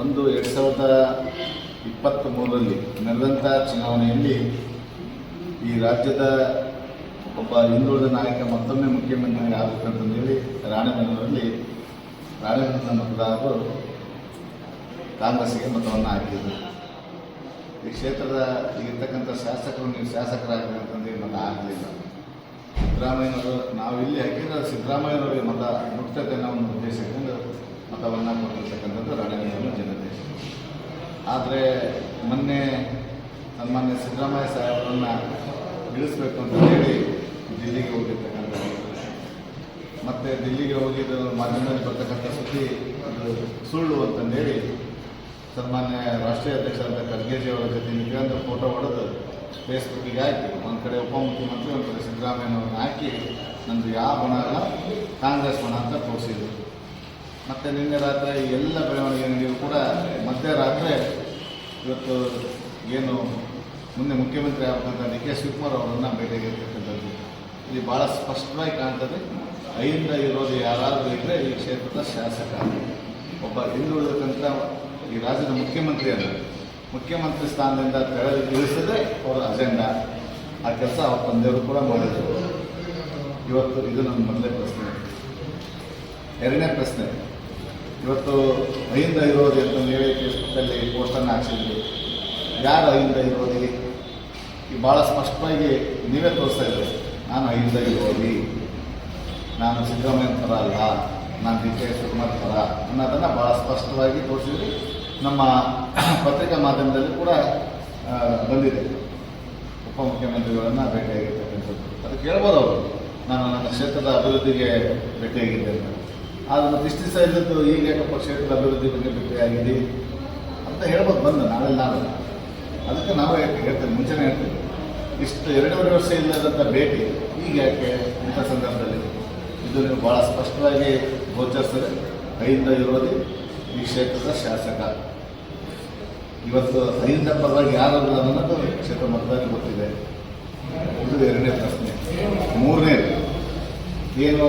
ಒಂದು ಎರಡು ಸಾವಿರದ ಇಪ್ಪತ್ತ್ ಮೂರರಲ್ಲಿ ನಡೆದಂಥ ಚುನಾವಣೆಯಲ್ಲಿ ಈ ರಾಜ್ಯದ ಒಬ್ಬ ಹಿಂದುಳಿದ ನಾಯಕ ಮತ್ತೊಮ್ಮೆ ಮುಖ್ಯಮಂತ್ರಿ ಆಗಬೇಕಂತಂದೇಳಿ ರಾಣೆಬೆನ್ನೂರಲ್ಲಿ ರಾಣೆಬೆನ್ನೂರಿನ ಮತದಾರರು ಕಾಂಗ್ರೆಸ್ಗೆ ಮತವನ್ನು ಹಾಕಿದರು. ಈ ಕ್ಷೇತ್ರದ ಇರ್ತಕ್ಕಂಥ ಶಾಸಕರು, ನೀವು ಶಾಸಕರಾಗಬೇಕಂತಂದು ಮತ ಆಗಲಿಲ್ಲ ಸಿದ್ದರಾಮಯ್ಯನವರು ನಾವು ಇಲ್ಲಿ ಹಾಕಿದ್ರೆ ಸಿದ್ದರಾಮಯ್ಯನವರಿಗೆ ಮತ ಮುಟ್ತತೆ ಅನ್ನೋ ಒಂದು ಉದ್ದೇಶ ಇಟ್ಕೊಂಡು ಮತವನ್ನು ಕೊಟ್ಟಿರ್ತಕ್ಕಂಥದ್ದು ರಾಣೆಬೆನ್ನೂರಿನ ಜನತೆ. ಆದರೆ ಮೊನ್ನೆ ಸನ್ಮಾನ್ಯ ಸಿದ್ದರಾಮಯ್ಯ ಸಾಹೇಬರನ್ನು ಇಳಿಸ್ಬೇಕು ಅಂತ ಹೇಳಿ ದಿಲ್ಲಿಗೆ ಹೋಗಿರ್ತಕ್ಕಂಥ ಮತ್ತು ದಿಲ್ಲಿಗೆ ಹೋಗಿದ್ದು ಮಾಧ್ಯಮದಲ್ಲಿ ಬರ್ತಕ್ಕಂಥ ಸುದ್ದಿ, ಅದು ಸುಳ್ಳು ಅಂತಂದೇಳಿ ಸನ್ಮಾನ್ಯ ರಾಷ್ಟ್ರೀಯ ಅಧ್ಯಕ್ಷರಾದ ಖರ್ಗೆಜಿಯವರ ಜೊತೆ ನಿಜವಾದ ಫೋಟೋ ಹೊಡೆದು ಫೇಸ್ಬುಕ್ಕಿಗೆ ಹಾಕಿ, ಒಂದು ಕಡೆ ಉಪಮುಖ್ಯಮಂತ್ರಿ, ಒಂದು ಕಡೆ ಸಿದ್ದರಾಮಯ್ಯನವ್ರನ್ನ ಹಾಕಿ, ನಂದು ಯಾವ ಬಣ ಅಲ್ಲ ಕಾಂಗ್ರೆಸ್ ಬಣ ಅಂತ ತೋರಿಸಿದ್ರು. ಮತ್ತು ನಿನ್ನೆ ರಾತ್ರಿ ಎಲ್ಲ ಬೆಳವಣಿಗೆ ನೀವು ಕೂಡ ಮಧ್ಯರಾತ್ರಿ ಇವತ್ತು ಏನು ಮುಂದೆ ಮುಖ್ಯಮಂತ್ರಿ ಆಗ್ತಂಥ ಡಿ ಕೆ ಶಿವಕುಮಾರ್ ಅವರನ್ನು ಭೇಟಿಯಾಗಿರ್ತಕ್ಕಂಥದ್ದು ಇಲ್ಲಿ ಭಾಳ ಸ್ಪಷ್ಟವಾಗಿ ಕಾಣ್ತದೆ. ಐಯಿಂದ ಇರೋದು ಯಾರಾದರೂ ಇದ್ದರೆ ಈ ಕ್ಷೇತ್ರದ ಶಾಸಕ. ಒಬ್ಬ ಹಿಂದುಳಿದಕ್ಕಂಥ ಈ ರಾಜ್ಯದ ಮುಖ್ಯಮಂತ್ರಿ ಅಲ್ಲ. ಮುಖ್ಯಮಂತ್ರಿ ಸ್ಥಾನದಿಂದ ತೆರಳಿ ತಿಳಿಸದೆ ಅವರ ಅಜೆಂಡಾ ಆ ಕೆಲಸ ಅವ್ರ ತಂದೆಯವರು ಕೂಡ ಮಾಡಿದರು. ಇವತ್ತು ಇದು ನನ್ನ ಮೊದಲೇ ಪ್ರಶ್ನೆ. ಎರಡನೇ ಪ್ರಶ್ನೆ. ಇವತ್ತು ಅಹಿಂದ ಇರೋದು ಅಂತ ಹೇಳಿ ಫೇಸ್ಬುಕ್ಕಲ್ಲಿ ಪೋಸ್ಟನ್ನು ಹಾಕ್ಸಿದ್ವಿ ಯಾರು ಅಹಿಂದ ಇರೋದಿ ಈ ಭಾಳ ಸ್ಪಷ್ಟವಾಗಿ ನೀವೇ ತೋರಿಸ್ತಾ ಇದ್ದೆ ನಾನು ಅಹಿಂದ ಇರೋದಿ ನಾನು ಸಿದ್ದರಾಮಯ್ಯ ಥರ ಅಲ್ಲ. ನಾನು ಡಿ ಕೆ ಶಿವಕುಮಾರ್ ಥರ ಅನ್ನೋದನ್ನು ಭಾಳ ಸ್ಪಷ್ಟವಾಗಿ ತೋರಿಸಿದ್ವಿ ನಮ್ಮ ಪತ್ರಿಕಾ ಮಾಧ್ಯಮದಲ್ಲಿ ಕೂಡ ಬಂದಿದೆ. ಉಪಮುಖ್ಯಮಂತ್ರಿಗಳನ್ನು ಭೇಟಿಯಾಗಿರ್ತಕ್ಕಂಥದ್ದು. ಅದು ಕೇಳ್ಬೋದು ಅವರು. ನಾನು ನನ್ನ ಕ್ಷೇತ್ರದ ಅಭಿವೃದ್ಧಿಗೆ ಭೇಟಿಯಾಗಿದ್ದೆ ಅಂತ ಆದರೆ ಇಷ್ಟು ಇಲ್ಲದ್ದು ಈಗ ಯಾಕಪ್ಪ ಕ್ಷೇತ್ರದ ಅಭಿವೃದ್ಧಿ ಬಗ್ಗೆ ಆಗಿದೆ ಅಂತ ಹೇಳ್ಬೋದು ಬಂದು, ನಾವೆಲ್ಲ ಅದಕ್ಕೆ ನಾವು ಯಾಕೆ ಹೇಳ್ತೇವೆ, ಮುಂಚೆನೇ ಹೇಳ್ತೇವೆ. ಇಷ್ಟು ಎರಡೂವರೆ ವರ್ಷ ಇಲ್ಲದಂಥ ಭೇಟಿ ಈಗ ಯಾಕೆ ಇಂಥ ಸಂದರ್ಭದಲ್ಲಿ? ಇದು ನೀವು ಭಾಳ ಸ್ಪಷ್ಟವಾಗಿ ಗೋಚರಿಸ್ತದೆ. ಐದ ಇರೋದು ಈ ಕ್ಷೇತ್ರದ ಶಾಸಕ. ಇವತ್ತು ಐದಿಂದ ಪರವಾಗಿ ಯಾರಲ್ಲ ಅನ್ನೋದು ಕ್ಷೇತ್ರ ಮತದಾರರಿಗೆ ಗೊತ್ತಿದೆ. ಇದು ಎರಡನೇ ಪ್ರಶ್ನೆ. ಮೂರನೇ ಏನು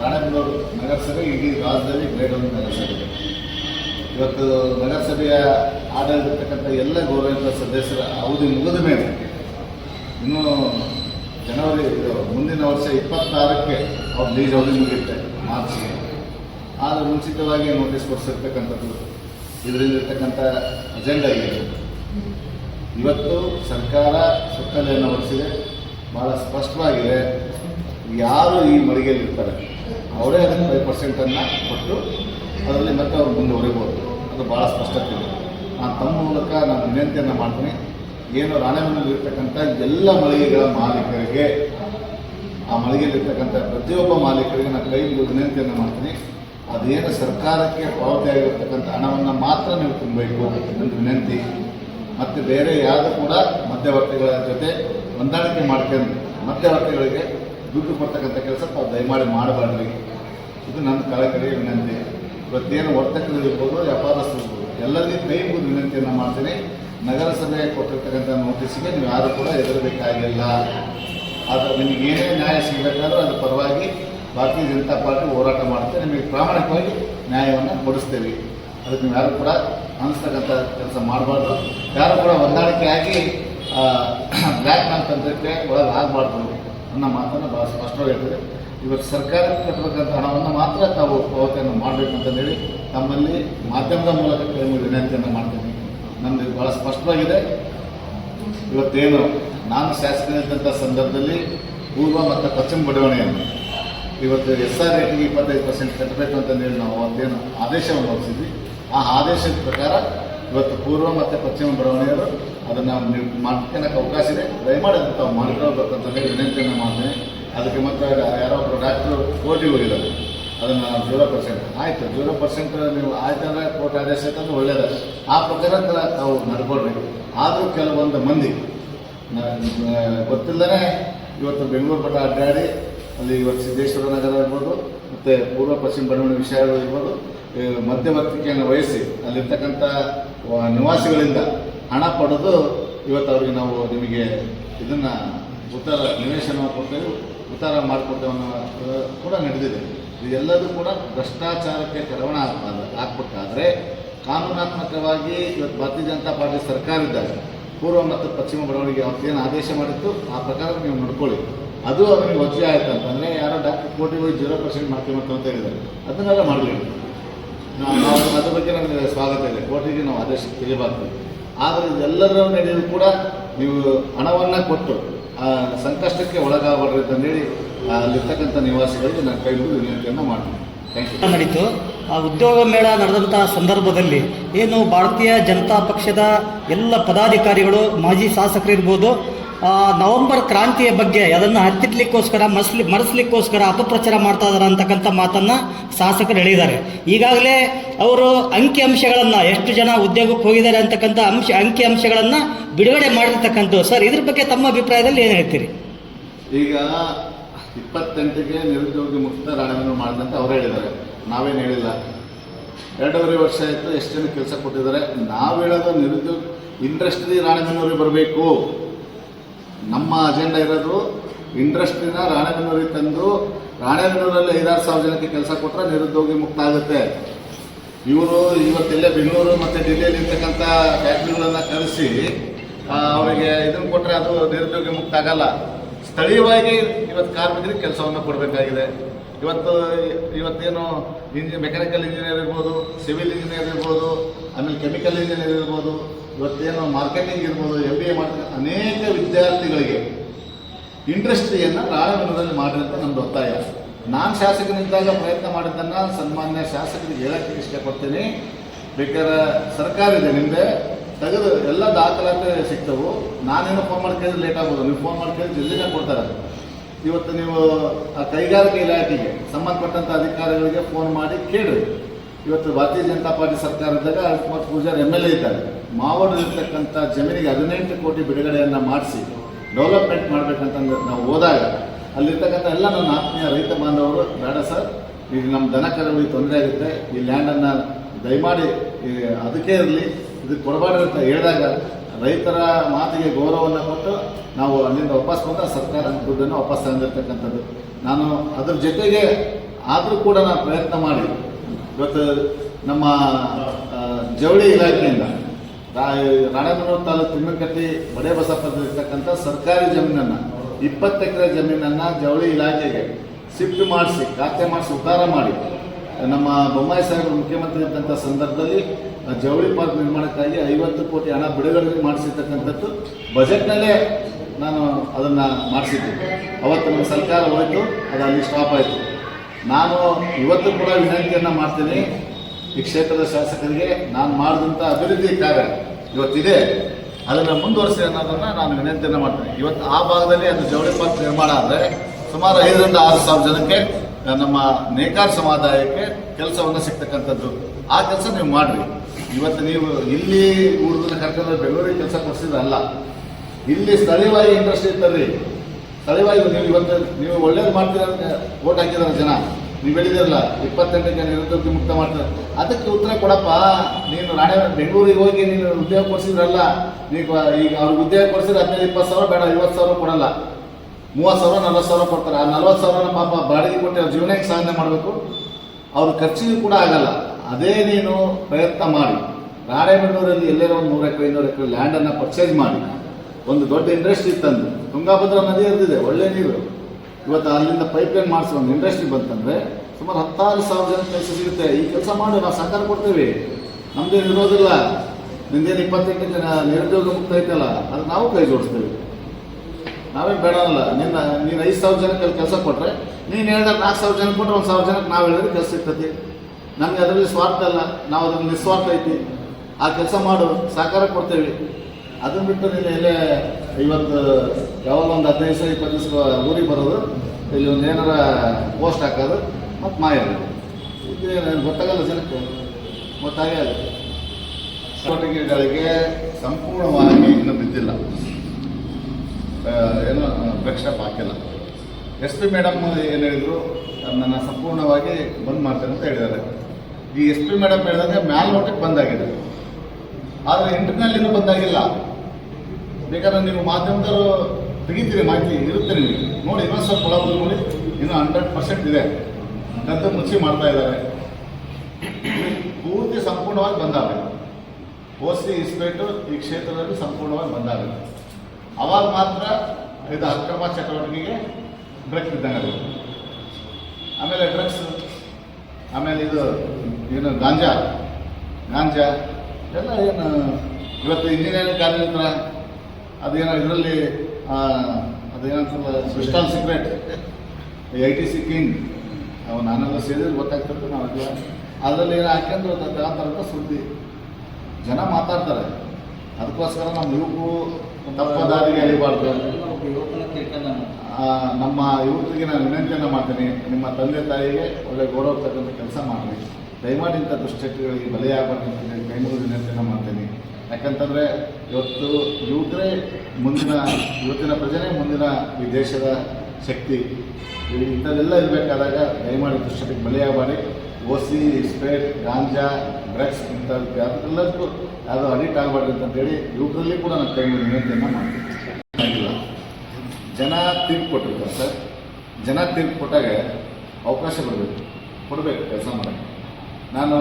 ರಾಣೆಬೆನ್ನೂರು ನಗರಸಭೆ ಇಡೀ ರಾಜ್ಯದಲ್ಲಿ ಗ್ರೇಡ್ ಒಂದು ನಗರಸಭೆ. ಇವತ್ತು ನಗರಸಭೆಯ ಆಡಳಿತಕ್ಕಂಥ ಎಲ್ಲ ಗೌರವಿತ ಸದಸ್ಯರ ಅವಧಿ ಮುಗಿದ ಮೇಲೆ ಇನ್ನು ಜನವರಿ ಮುಂದಿನ ವರ್ಷ ಇಪ್ಪತ್ತಾರಕ್ಕೆ ಅವ್ರು ಲೀಸ್ ಅವಧಿ ಮುಗಿಯುತ್ತೆ ಮಾರ್ಚ್ಗೆ. ಆದರೆ ಮುಂಚಿತವಾಗಿ ನೋಟಿಸ್ ಕೊಡಿಸಿರ್ತಕ್ಕಂಥದ್ದು ಇದರಿಂದ ಇರ್ತಕ್ಕಂಥ ಅಜೆಂಡಾ ಇದೆ. ಇವತ್ತು ಸರ್ಕಾರ ಸುತ್ತಲೆಯನ್ನು ಹೊರಿಸಿದೆ ಭಾಳ ಸ್ಪಷ್ಟವಾಗಿದೆ. ಯಾರು ಈ ಮಳಿಗೆಯಲ್ಲಿ ಇರ್ತಾರೆ ಅವರೇ ಅದನ್ನು ಫೈವ್ ಪರ್ಸೆಂಟನ್ನು ಕೊಟ್ಟು ಅದರಲ್ಲಿ ಮತ್ತೆ ಅವ್ರು ಮುಂದುವರಿಬೋದು. ಅದು ಭಾಳ ಸ್ಪಷ್ಟತೆ. ಇದೆ ನಾನು ತಮ್ಮ ಮೂಲಕ ನಾನು ವಿನಂತಿಯನ್ನು ಮಾಡ್ತೀನಿ. ಏನು ರಾಣೆಬೆನ್ನೂರಲ್ಲಿ ಇರ್ತಕ್ಕಂಥ ಎಲ್ಲ ಮಳಿಗೆಗಳ ಮಾಲೀಕರಿಗೆ, ಆ ಮಳಿಗೆಯಲ್ಲಿರ್ತಕ್ಕಂಥ ಪ್ರತಿಯೊಬ್ಬ ಮಾಲೀಕರಿಗೆ ನಾನು ಕೈ ವಿನಂತಿಯನ್ನು ಮಾಡ್ತೀನಿ. ಅದೇನು ಸರ್ಕಾರಕ್ಕೆ ಪಾವತಿಯಾಗಿರ್ತಕ್ಕಂಥ ಹಣವನ್ನು ಮಾತ್ರ ನೀವು ತುಂಬಬೇಕು ಒಂದು ವಿನಂತಿ. ಮತ್ತು ಬೇರೆ ಯಾರು ಕೂಡ ಮಧ್ಯವರ್ತಿಗಳ ಜೊತೆ ಹೊಂದಾಣಿಕೆ ಮಾಡ್ಕೊಂಡು ಮಧ್ಯವರ್ತಿಗಳಿಗೆ ದುಡ್ಡು ಕೊಡ್ತಕ್ಕಂಥ ಕೆಲಸ ತಾವು ದಯಮಾಡಿ ಮಾಡಬಾರ್ದು ಇದು ನನ್ನ ಕಳಕಳಿಯ ವಿನಂತಿ. ಪ್ರತಿಯೊಂದು ವರ್ತಕರು ಇರ್ಬೋದು, ವ್ಯಾಪಾರಸ್ಥರು ಇರ್ಬೋದು, ಎಲ್ಲರಿಗೂ ಕೈ ಮುಗಿದು ವಿನಂತಿಯನ್ನು ಮಾಡ್ತೀನಿ. ನಗರಸಭೆ ಕೊಟ್ಟಿರ್ತಕ್ಕಂಥ ನೋಟಿಸ್ಗೆ ನೀವು ಯಾರು ಕೂಡ ಹೆದರಬೇಕಾಗಿಲ್ಲ. ಆದರೆ ನಿಮಗೆ ಏನೇ ನ್ಯಾಯ ಸಿಗಬೇಕಾದ್ರೂ ಅದ್ರ ಪರವಾಗಿ ಭಾರತೀಯ ಜನತಾ ಪಾರ್ಟಿ ಹೋರಾಟ ಮಾಡುತ್ತೆ. ನಿಮಗೆ ಪ್ರಾಮಾಣಿಕವಾಗಿ ನ್ಯಾಯವನ್ನು ಕೊಡಿಸ್ತೇವೆ. ಅದಕ್ಕೆ ನೀವು ಯಾರು ಕೂಡ ಅನಿಸ್ತಕ್ಕಂಥ ಕೆಲಸ ಮಾಡಬಾರ್ದು. ಯಾರು ಕೂಡ ಹೊಂದಾಣಿಕೆ ಆಗಿ ಬ್ಲ್ಯಾಕ್ ಮ್ಯಾನ್ ತಂತ್ರಕ್ಕೆ ಒಳಗೆ ಆಗಬಾರ್ದು ಅನ್ನೋ ಮಾತನ್ನು ಭಾಳ ಸ್ಪಷ್ಟವಾಗಿ ಹೇಳ್ತದೆ ಇವತ್ತು ಸರ್ಕಾರಕ್ಕೆ ಕಟ್ಟಬೇಕಂತ ಹಣವನ್ನು ಮಾತ್ರ ತಾವು ಪಾವತಿಯನ್ನು ಮಾಡಬೇಕು ಅಂತಂದೇಳಿ ತಮ್ಮಲ್ಲಿ ಮಾಧ್ಯಮದ ಮೂಲಕ ಕೆಲವು ವಿನಂತಿಯನ್ನು ಮಾಡ್ತೀನಿ. ನಮ್ಮದು ಭಾಳ ಸ್ಪಷ್ಟವಾಗಿದೆ. ಇವತ್ತೇನು ನಾನು ಶಾಸಕನಿದ್ದಂಥ ಸಂದರ್ಭದಲ್ಲಿ ಪೂರ್ವ ಮತ್ತು ಪಶ್ಚಿಮ ಬಡಾವಣೆಯನ್ನು ಇವತ್ತು ಎಸ್ ಆರ್ ರೇಟಿಗೆ ಇಪ್ಪತ್ತೈದು ಪರ್ಸೆಂಟ್ ಕಟ್ಟಬೇಕು ಅಂತಂದೇಳಿ ನಾವು ಅವತ್ತೇನು ಆದೇಶವನ್ನು ಹೊರಿಸಿದ್ವಿ ಆ ಆದೇಶದ ಪ್ರಕಾರ ಇವತ್ತು ಪೂರ್ವ ಮತ್ತು ಪಶ್ಚಿಮ ಬಡಾವಣೆಯವರು ಅದನ್ನು ನೀವು ಮಾಡ್ಕೊಳಕ್ಕೆ ಅವಕಾಶ ಇದೆ. ದಯಮಾಡಿ ಅದನ್ನು ತಾವು ಮಾಡ್ಕೊಳ್ಬೇಕು ಹೇಳಿ ವಿನಂತಿಯನ್ನು ಮಾಡ್ತೀನಿ. ಅದಕ್ಕೆ ಮತ್ತೆ ಯಾರೋ ಒಬ್ಬರು ಡಾಕ್ಟ್ರು ಕೋಟಿ ಹೋಗಿದ್ದಾರೆ. ಅದನ್ನು ಜೀರೋ ಪರ್ಸೆಂಟ್. ಆಯಿತು, ಜೀರೋ ಪರ್ಸೆಂಟ್ ನೀವು ಆಯ್ತು ಅಂದರೆ ಕೋರ್ಟ್ ಆದೇಶ ಆಯ್ತಂದ್ರೆ ಒಳ್ಳೆಯದ ಆ ಪ್ರಕಾರ ತಾವು ನಡ್ಕೊಳ್ರಿ ಆದರೂ ಕೆಲವೊಂದು ಮಂದಿ ಗೊತ್ತಿಲ್ಲದೇ ಇವತ್ತು ಬೆಂಗಳೂರು ಮಟ್ಟ ಅಡ್ಡಾಡಿ, ಅಲ್ಲಿ ಇವತ್ತು ಸಿದ್ದೇಶ್ವರ ನಗರ ಇರ್ಬೋದು, ಮತ್ತು ಪೂರ್ವ ಪಶ್ಚಿಮ ಬಡವಣಿ ವಿಷಯಗಳು ಇರ್ಬೋದು ಮಧ್ಯವರ್ತಿಕೆಯನ್ನು ವಹಿಸಿ ಅಲ್ಲಿರ್ತಕ್ಕಂಥ ನಿವಾಸಿಗಳಿಂದ ಹಣ ಪಡೆದು ಇವತ್ತು ಅವರಿಗೆ ನಾವು ನಿಮಗೆ ಇದನ್ನು ಉತ್ತರ ನಿವೇಶನ ಕೊಡ್ತೇವೆ, ಉತ್ತರ ಮಾಡಿಕೊಡ್ತೇವೆ ಅನ್ನೋ ಕೂಡ ನಡೆದಿದೆ. ಇದೆಲ್ಲದೂ ಕೂಡ ಭ್ರಷ್ಟಾಚಾರಕ್ಕೆ ಕರವಣ ಆಗ್ಬಿಟ್ಟಾದ್ರೆ ಕಾನೂನಾತ್ಮಕವಾಗಿ ಇವತ್ತು ಭಾರತೀಯ ಜನತಾ ಪಾರ್ಟಿ ಸರ್ಕಾರ ಇದ್ದಾಗ ಪೂರ್ವ ಮತ್ತು ಪಶ್ಚಿಮ ಬಡವಣಿಗೆ ಅವತ್ತೇನು ಆದೇಶ ಮಾಡಿತ್ತು, ಆ ಪ್ರಕಾರ ನೀವು ನೋಡ್ಕೊಳ್ಳಿ. ಅದು ಅವ್ರಿಗೆ ವಜ್ಜೆ ಆಯ್ತು ಅಂತಂದರೆ ಯಾರೋ ಡಾಕ್ಟರ್ ಕೋಟಿ ಹೋಗಿ ಜೀರೋ ಪರ್ಸೆಂಟ್ ಮಾಡ್ತೀವಿ ಅಂತ ಹೇಳಿದ್ದಾರೆ. ಅದನ್ನೆಲ್ಲ ನಾವು ಅದ್ರ ಬಗ್ಗೆ ನಮಗೆ ಸ್ವಾಗತ ಇದೆ. ಕೋಟಿಗೆ ನಾವು ಆದೇಶ ತೆಗಿಬಾರ್ದು. ಆದರೆ ಎಲ್ಲರ ನಡೆಯಲು ಕೂಡ ನೀವು ಹಣವನ್ನು ಕೊಟ್ಟು ಸಂಕಷ್ಟಕ್ಕೆ ಒಳಗಾಗಬಾರ್ದು ಅಂತಂದೇಳಿ ಅಲ್ಲಿರ್ತಕ್ಕಂಥ ನಿವಾಸಿಗಳಿಗೆ ನಾನು ಕೈ ಹಿಡಿದು ವಿನಂತಿಯನ್ನು ಮಾಡ್ತೀನಿ. ಥ್ಯಾಂಕ್ ಯು ನಡೀತು ಆ, ಉದ್ಯೋಗ ಮೇಳ ನಡೆದಂಥ ಸಂದರ್ಭದಲ್ಲಿ ಏನು ಭಾರತೀಯ ಜನತಾ ಪಕ್ಷದ ಎಲ್ಲ ಪದಾಧಿಕಾರಿಗಳು, ಮಾಜಿ ಶಾಸಕರಿರ್ಬೋದು ನವೆಂಬರ್ ಕ್ರಾಂತಿಯ ಬಗ್ಗೆ ಅದನ್ನು ಹತ್ತಿಟ್ಲಿಕ್ಕೋಸ್ಕರ, ಮಸ್ಲಿ, ಮರೆಸ್ಲಿಕ್ಕೋಸ್ಕರ ಅಪಪ್ರಚಾರ ಮಾಡ್ತಾ ಇದ್ದಾರೆ ಅಂತಕ್ಕಂಥ ಮಾತನ್ನು ಶಾಸಕರು ಹೇಳಿದ್ದಾರೆ. ಈಗಾಗಲೇ ಅವರು ಅಂಕಿ ಅಂಶಗಳನ್ನು ಎಷ್ಟು ಜನ ಉದ್ಯೋಗಕ್ಕೆ ಹೋಗಿದ್ದಾರೆ ಅಂತಕ್ಕಂಥ ಅಂಶ ಅಂಶಗಳನ್ನು ಬಿಡುಗಡೆ ಮಾಡಿರ್ತಕ್ಕಂಥ ಸರ್, ಇದ್ರ ಬಗ್ಗೆ ತಮ್ಮ ಅಭಿಪ್ರಾಯದಲ್ಲಿ ಏನು ಹೇಳ್ತೀರಿ? ಈಗ ಇಪ್ಪತ್ತೆಂಟಿಗೆ ನಿರುದ್ಯೋಗಿ ಮುಕ್ತ ರಾಣವನ್ನು ಮಾಡಿದಂತ ಅವರು ಹೇಳಿದ್ದಾರೆ. ನಾವೇನು ಹೇಳಿಲ್ಲ. ಎರಡೂವರೆ ವರ್ಷ ಆಯಿತು, ಎಷ್ಟು ಜನ ಕೆಲಸ ಕೊಟ್ಟಿದ್ದಾರೆ. ನಾವು ಹೇಳೋದು ನಿರುದ್ಯೋಗ, ಇಂಡಸ್ಟ್ರಿ ರಾಣೆಬೆನ್ನೂರಿಗೆ ಬರಬೇಕು. ನಮ್ಮ ಅಜೆಂಡಾ ಇರೋದು ಇಂಡಸ್ಟ್ರಿನ ರಾಣೆಬೆನ್ನೂರಿಗೆ ತಂದು ರಾಣೆಬೆನ್ನೂರಲ್ಲಿ ಐದಾರು ಸಾವಿರ ಜನಕ್ಕೆ ಕೆಲಸ ಕೊಟ್ಟರೆ ನಿರುದ್ಯೋಗಿ ಮುಕ್ತ ಆಗುತ್ತೆ. ಇವರು ಇವತ್ತೆಲ್ಲೇ ಬೆಂಗಳೂರು ಮತ್ತು ಡೆಲ್ಲಿಯಲ್ಲಿ ಇರ್ತಕ್ಕಂಥ ಫ್ಯಾಕ್ಟ್ರಿಗಳನ್ನು ಕರೆಸಿ ಅವರಿಗೆ ಇದನ್ನು ಕೊಟ್ಟರೆ ಅದು ನಿರುದ್ಯೋಗಿ ಮುಕ್ತ ಆಗಲ್ಲ. ಸ್ಥಳೀಯವಾಗಿ ಇವತ್ತು ಕಾರ್ಮಿಕರಿಗೆ ಕೆಲಸವನ್ನು ಕೊಡಬೇಕಾಗಿದೆ. ಇವತ್ತು ಇವತ್ತೇನು ಇಂಜಿ ಮೆಕ್ಯಾನಿಕಲ್ ಇಂಜಿನಿಯರ್ ಇರ್ಬೋದು ಸಿವಿಲ್ ಇಂಜಿನಿಯರ್ ಇರ್ಬೋದು, ಆಮೇಲೆ ಕೆಮಿಕಲ್ ಇಂಜಿನಿಯರ್ ಇರ್ಬೋದು ಇವತ್ತೇನು ಮಾರ್ಕೆಟಿಂಗ್ ಇರ್ಬೋದು ಎಂ ಬಿ ಎ ಮಾಡ್ತಾರೆ ಅನೇಕ ವಿದ್ಯಾರ್ಥಿಗಳಿಗೆ ಇಂಡಸ್ಟ್ರಿಯನ್ನು ರಾಣಬೆನ್ನೂರಲ್ಲಿ ಮಾಡಿ ಅಂತ ನಮ್ದು ಒತ್ತಾಯ. ನಾನು ಶಾಸಕನಿದ್ದಾಗ ಪ್ರಯತ್ನ ಮಾಡಿದ್ದನ್ನು ಸನ್ಮಾನ್ಯ ಶಾಸಕರಿಗೆ ಹೇಳಕ್ಕೆ ಇಷ್ಟಪಡ್ತೀನಿ. ಬೇಕಾದ್ರೆ ಸರ್ಕಾರ ಇದೆ ನಿಮಗೆ ತೆಗೆದು ಎಲ್ಲ ದಾಖಲಾತಿ ಸಿಗ್ತವು. ನಾನೇನೋ ಫೋನ್ ಮಾಡಿ ಕೇಳಿದ್ರೆ ಲೇಟ್ ಆಗ್ಬೋದು. ನೀವು ಫೋನ್ ಮಾಡಿ ಕೇಳಿದ್ರೆ ಜಲ್ದಿನೇ ಕೊಡ್ತಾರೆ. ಇವತ್ತು ನೀವು ಆ ಕೈಗಾರಿಕೆ ಇಲಾಖೆಗೆ ಸಂಬಂಧಪಟ್ಟಂಥ ಅಧಿಕಾರಿಗಳಿಗೆ ಫೋನ್ ಮಾಡಿ ಕೇಳ್ರಿ. ಇವತ್ತು ಭಾರತೀಯ ಜನತಾ ಪಾರ್ಟಿ ಸರ್ಕಾರ ಇದ್ದಾಗ ಅಲ್ಪಮತ್ ಪೂಜಾರಿ ಎಂ ಎಲ್ ಎ ಇದ್ದಾರೆ. ಮಾವಡಿರ್ತಕ್ಕಂಥ ಜಮೀನಿಗೆ ಹದಿನೆಂಟು ಕೋಟಿ ಬಿಡುಗಡೆಯನ್ನು ಮಾಡಿಸಿ ಡೆವಲಪ್ಮೆಂಟ್ ಮಾಡಬೇಕಂತ ನಾವು ಹೋದಾಗ, ಅಲ್ಲಿರ್ತಕ್ಕಂಥ ಎಲ್ಲ ನನ್ನ ಆತ್ಮೀಯ ರೈತ ಬಾಂಧವರು, ಬೇಡ ಸರ್, ಈಗ ನಮ್ಮ ದನ ಕರುಗಳಿಗೆ ತೊಂದರೆ ಆಗುತ್ತೆ, ಈ ಲ್ಯಾಂಡನ್ನು ದಯಮಾಡಿ ಅದಕ್ಕೆ ಇರಲಿ ಇದು ಕೊಡಬಾರ್ದು ಅಂತ ಹೇಳಿದಾಗ ರೈತರ ಮಾತಿಗೆ ಗೌರವವನ್ನು ಕೊಟ್ಟು ನಾವು ಅಲ್ಲಿಂದ ವಾಪಸ್ ಬಂದ ಸರ್ಕಾರ ದುಡ್ಡನ್ನು ವಾಪಸ್ ತಂದಿರ್ತಕ್ಕಂಥದ್ದು. ನಾನು ಅದ್ರ ಜೊತೆಗೆ ಆದರೂ ಕೂಡ ನಾನು ಪ್ರಯತ್ನ ಮಾಡಿ ಇವತ್ತು ನಮ್ಮ ಜವಳಿ ಇಲಾಖೆಯಿಂದ ರಾಣೆಬೆನ್ನೂರು ತಾಲೂಕು ತಿಮ್ಮಕಟ್ಟಿ ಬಡೆ ಬಸಪ್ಪದಲ್ಲಿರ್ತಕ್ಕಂಥ ಸರ್ಕಾರಿ ಜಮೀನನ್ನು, ಇಪ್ಪತ್ತು ಎಕರೆ ಜಮೀನನ್ನು ಜವಳಿ ಇಲಾಖೆಗೆ ಶಿಫ್ಟ್ ಮಾಡಿಸಿ, ಖಾತೆ ಮಾಡಿಸಿ, ಉದ್ಧಾರ ಮಾಡಿ, ನಮ್ಮ ಬೊಮ್ಮಾಯಿ ಸಾಹೇಬರು ಮುಖ್ಯಮಂತ್ರಿ ಇದ್ದಂಥ ಸಂದರ್ಭದಲ್ಲಿ ಜವಳಿ ಪಾರ್ಕ್ ನಿರ್ಮಾಣಕ್ಕಾಗಿ ಐವತ್ತು ಕೋಟಿ ಹಣ ಬಿಡುಗಡೆ ಮಾಡಿಸಿರ್ತಕ್ಕಂಥದ್ದು ಬಜೆಟ್ನಲ್ಲೇ ನಾನು ಅದನ್ನು ಮಾಡಿಸಿದ್ದೆ. ಅವತ್ತು ನಮ್ಮ ಸರ್ಕಾರ ಹೋಯಿತು, ಅದು ಅಲ್ಲಿ ಸ್ಟಾಪ್ ಆಯಿತು. ನಾನು ಇವತ್ತು ಕೂಡ ವಿನಂತಿಯನ್ನು ಮಾಡ್ತೀನಿ ಈ ಕ್ಷೇತ್ರದ ಶಾಸಕರಿಗೆ, ನಾನು ಮಾಡಿದಂಥ ಅಭಿವೃದ್ಧಿ ಕಾರ್ಯ ಇವತ್ತಿದೆ, ಅದನ್ನು ಮುಂದುವರಿಸಿ ಅನ್ನೋದನ್ನು ನಾನು ವಿನಂತಿಯನ್ನು ಮಾಡ್ತೀನಿ. ಇವತ್ತು ಆ ಭಾಗದಲ್ಲಿ ಅದು ಜವಳಿ ಪಾರ್ಕ್ ನಿರ್ಮಾಣ ಆದರೆ ಸುಮಾರು ಐದರಿಂದ ಆರು ಸಾವಿರ ಜನಕ್ಕೆ ನಮ್ಮ ನೇಕಾರ ಸಮುದಾಯಕ್ಕೆ ಕೆಲಸವನ್ನು ಸಿಗ್ತಕ್ಕಂಥದ್ದು. ಆ ಕೆಲಸ ನೀವು ಮಾಡಿರಿ. ಇವತ್ತು ನೀವು ಇಲ್ಲಿ ಹುಡುಗನ ಕರ್ಕೊಂಡ್ರೆ ಬೆಂಗಳೂರಿಗೆ ಕೆಲಸ ಕೊಡಿಸಿದ್ರಲ್ಲ, ಇಲ್ಲಿ ಸ್ಥಳೀಯವಾಗಿ ಇಂಟ್ರೆಸ್ಟ್ ಇರ್ತಾರೆ ಸ್ಥಳೀಯವಾಗಿ ನೀವು ಇವತ್ತು ನೀವು ಒಳ್ಳೇದು ಮಾಡ್ತೀರ ಓಟ್ ಹಾಕಿದಾರ ಜನ. ನೀವು ಹೇಳಿದಿರಲ್ಲ, ಇಪ್ಪತ್ತೆಂಟಕ್ಕೆ ನಿರುದ್ಯೋಗ ಮುಕ್ತ ಮಾಡ್ತಾರೆ ಅದಕ್ಕೆ ಉತ್ತರ ಕೊಡಪ್ಪ. ನೀನು ನಾಳೆ ಬೆಂಗಳೂರಿಗೆ ಹೋಗಿ ನೀನು ಉದ್ಯೋಗ ಕೊಡಿಸಿದ್ರಲ್ಲ, ನೀವು ಈಗ ಅವ್ರಿಗೆ ಉದ್ಯೋಗ ಕೊಡಿಸಿದ್ರೆ ಹದಿನೈದು, ಇಪ್ಪತ್ತು ಸಾವಿರ ಬೇಡ, ಐವತ್ತು ಸಾವಿರ ಕೊಡಲ್ಲ. ಮೂವತ್ತು ಸಾವಿರ, ನಲ್ವತ್ತು ಸಾವಿರ ಕೊಡ್ತಾರೆ. ಆ ನಲ್ವತ್ತು ಸಾವಿರನ ಪಾಪ ಬಾಡಿಗೆ ಕೊಟ್ಟು ಅವ್ರ ಜೀವನ ಹೆಂಗೆ ಸಾಧನೆ ಮಾಡಬೇಕು. ಅವ್ರ ಖರ್ಚಿಗೂ ಕೂಡ ಆಗಲ್ಲ. ಅದೇ ನೀನು ಪ್ರಯತ್ನ ಮಾಡಿ. ರಾಣೆಬೆನ್ನೂರಲ್ಲಿ ಎಲ್ಲೇ ಒಂದು ನೂರು ಎಕರೆ ಇನ್ನೂರು ಎಕರೆ ಲ್ಯಾಂಡನ್ನು ಪರ್ಚೇಸ್ ಮಾಡಿ. ಒಂದು ದೊಡ್ಡ ಇಂಡಸ್ಟ್ರಿ ತಂದು ತುಂಗಾಭದ್ರಾ ನದಿ ಹರಿದಿದೆ, ಒಳ್ಳೆ ನೀರು. ಇವತ್ತು ಅಲ್ಲಿಂದ ಪೈಪ್ ಲೈನ್ ಮಾಡಿಸಿ ಒಂದು ಇಂಡಸ್ಟ್ರಿ ಬಂತಂದ್ರೆ ಸುಮಾರು ಹತ್ತಾರು ಸಾವಿರ ಜನ ಕೆಲಸ ಸಿಗುತ್ತೆ ಈ ಕೆಲಸ ಮಾಡಿ ನಾವು ಸಹಕಾರ ಕೊಡ್ತೇವೆ. ನಮ್ದೇನು ಇರೋದಿಲ್ಲ. ನಿಂದೇನು ಇಪ್ಪತ್ತೆಂಟು ಜನ ನಿರುದ್ಯೋಗ ಮುಕ್ತ ಐತಲ್ಲ ಅದು ನಾವು ಕೈ ಜೋಡಿಸ್ತೇವೆ. ನಾವೇ ಬೇಡ ಅಲ್ಲ ನಿನ್ನ, ನೀನು ಐದು ಸಾವಿರ ಜನಕ್ಕೆ ಅಲ್ಲಿ ಕೆಲಸ ಕೊಟ್ಟರೆ ನೀನು ಹೇಳಿದ್ರೆ ನಾಲ್ಕು ಸಾವಿರ ಜನಕ್ಕೆ ಕೊಟ್ಟರೆ ಒಂದು ಸಾವಿರ ಜನಕ್ಕೆ ನಾವು ಹೇಳಿದ್ರೆ ಕೆಲಸ ಸಿಗ್ತತಿ. ನಮಗೆ ಅದರಲ್ಲಿ ಸ್ವಾರ್ಥ ಅಲ್ಲ. ನಾವು ಅದ್ರ ನಿಸ್ವಾರ್ಥ ಐತಿ. ಆ ಕೆಲಸ ಮಾಡು. ಸಹಕಾರ ಕೊಡ್ತೇವೆ. ಅದನ್ನ ಬಿಟ್ಟು ನೀನು ಇಲ್ಲೇ ಇವತ್ತು ಯಾವಾಗ ಒಂದು ಹದಿನೈದು ದಿವಸ ಇಪ್ಪತ್ತು ದಿವಸ ಊರಿಗೆ ಬರೋದು, ಇಲ್ಲಿ ಒಂದು ಏನಾರ ಪೋಸ್ಟ್ ಹಾಕೋದು ಮತ್ತು ಮಾಯೋದು ಇದು ಗೊತ್ತಾಗಲ್ಲ ಜನಕ್ಕೆ ಗೊತ್ತಾಗೇ ಅಲ್ಲ ಚಟುವಟಿಕೆಗಳಿಗೆ ಸಂಪೂರ್ಣವಾಗಿ ಇನ್ನೂ ಬಿದ್ದಿಲ್ಲ. ಏನು ಬ್ರೇಕ್ಸ್ಟಾಪ್ ಹಾಕಿಲ್ಲ. ಎಸ್ ಪಿ ಮೇಡಮ್ ಏನು ಹೇಳಿದ್ರು, ನನ್ನ ಸಂಪೂರ್ಣವಾಗಿ ಬಂದ್ ಮಾಡ್ತೇನೆ ಅಂತ ಹೇಳಿದ್ದಾರೆ. ಈ ಎಸ್ ಪಿ ಮೇಡಮ್ ಹೇಳಿದಂಗೆ ಮ್ಯಾಲ್ನೋಟಕ್ಕೆ ಬಂದಾಗಿದೆ ಆದರೆ ಇಂಟರ್ನಲ್ ಇನ್ನೂ ಬಂದಾಗಿಲ್ಲ ಬೇಕಾದ್ರೆ ನೀವು ಮಾಧ್ಯಮದವರು ತೆಗಿತೀರಿ ಮಾಹಿತಿ ಇರುತ್ತೆ ನಿಮಗೆ. ನೋಡಿ, ಇನ್ನೊಂದು ಸ್ವಲ್ಪ ಕೊಡಬಹುದು ನೋಡಿ. ಇನ್ನೂ ಹಂಡ್ರೆಡ್ ಪರ್ಸೆಂಟ್ ಇದೆ. ಗದ್ದೆ ಮುಚ್ಚಿ ಮಾಡ್ತಾ ಇದ್ದಾರೆ. ಪೂರ್ತಿ ಸಂಪೂರ್ಣವಾಗಿ ಬಂದಾಗಬೇಕು ಓಸಿ ಇಸ್ಪೇಟು ಈ ಕ್ಷೇತ್ರದಲ್ಲಿ ಸಂಪೂರ್ಣವಾಗಿ ಬಂದಾಗ ಅವಾಗ ಮಾತ್ರ ಇದು ಅಕ್ರಮ ಚಟುವಟಿಕೆಗೆ ಬ್ರೇಕ್ ಬಿದ್ದಂಗೆ ಆಮೇಲೆ ಡ್ರಗ್ಸ್ ಆಮೇಲೆ ಇದು ಏನು ಗಾಂಜಾ ಗಾಂಜಾ, ಎಲ್ಲ ಏನು, ಇವತ್ತು ಇಂಜಿನಿಯರಿಂಗ್ ಕಾಲೇಜ್ ಹತ್ರ ಅದೇನೋ ಇದರಲ್ಲಿ ಅದೇನಂತಲ್ಲ system secret I T C king ಅವು ನಾನೆಲ್ಲ ಸೇರಿದ್ರೆ ಗೊತ್ತಾಗ್ತಿರ್ತದೆ ನಾವು ಅದೆಲ್ಲ ಅದರಲ್ಲಿ ಏನೋ ಹಾಕ್ಯಂದ್ರೆ ತಗೊಂತಾರಂತ ಸುದ್ದಿ. ಜನ ಮಾತಾಡ್ತಾರೆ. ಅದಕ್ಕೋಸ್ಕರ ನಮ್ಮ ಯುವಕರು ತಪ್ಪ ದಾರಿಗೆ ಎಳಿಬಾರ್ದು ನಮ್ಮ ಯುವಕರಿಗೆ ನಾನು ವಿನಂತಿಯನ್ನು ಮಾಡ್ತೀನಿ. ನಿಮ್ಮ ತಂದೆ ತಾಯಿಗೆ ಒಳ್ಳೆ ಗೌರವ ತಕ್ಕಂಥ ಕೆಲಸ ಮಾಡಿರಿ. ದಯಮಾಡಿ ಇಂಥ ದುಶ್ಚಟಗಳಿಗೆ ಬಲಿಯಾಗಬಾರ್ದು ಅಂತ ಹೇಳಿ ಬೆಂಗಳೂರು ವಿನಂತಿಯನ್ನು ಮಾಡ್ತೀನಿ. ಯಾಕಂತಂದರೆ ಇವತ್ತು ಯುವಕರೇ ಮುಂದಿನ, ಇವತ್ತಿನ ಪ್ರಜೆನೇ ಮುಂದಿನ ಈ ದೇಶದ ಶಕ್ತಿ. ಇಂಥದ್ದೆಲ್ಲ ಇರಬೇಕಾದಾಗ ದಯಮಾಡಿ ದುಶ್ಚಟಕ್ಕೆ ಬಲಿಯಾಗಬಾರಿ ಓಸಿ ಸ್ಪೇಟ್ ಗಾಂಜಾ, ಡ್ರಗ್ಸ್ ಇಂಥದ್ದು ಯಾವುದೆಲ್ಲದಕ್ಕೂ ಯಾವುದು ಅಡಿಕ್ಟ್ ಆಗಬಾರ್ದು ಅಂತೇಳಿ ಯುವಕರಲ್ಲಿ ಕೂಡ ನಾನು ಕೈ ವಿನಂತಿಯನ್ನು ಮಾಡ್ತೀನಿ ಜನ ತೀರ್ಪು ಕೊಟ್ಟಿರ್ತಾರೆ ಸರ್. ಜನ ತೀರ್ಪು ಕೊಟ್ಟಾಗ ಅವಕಾಶ ಬರಬೇಕು ಕೊಡಬೇಕು, ಕೆಲಸ ಮಾಡೋಕ್ಕೆ. ನಾನು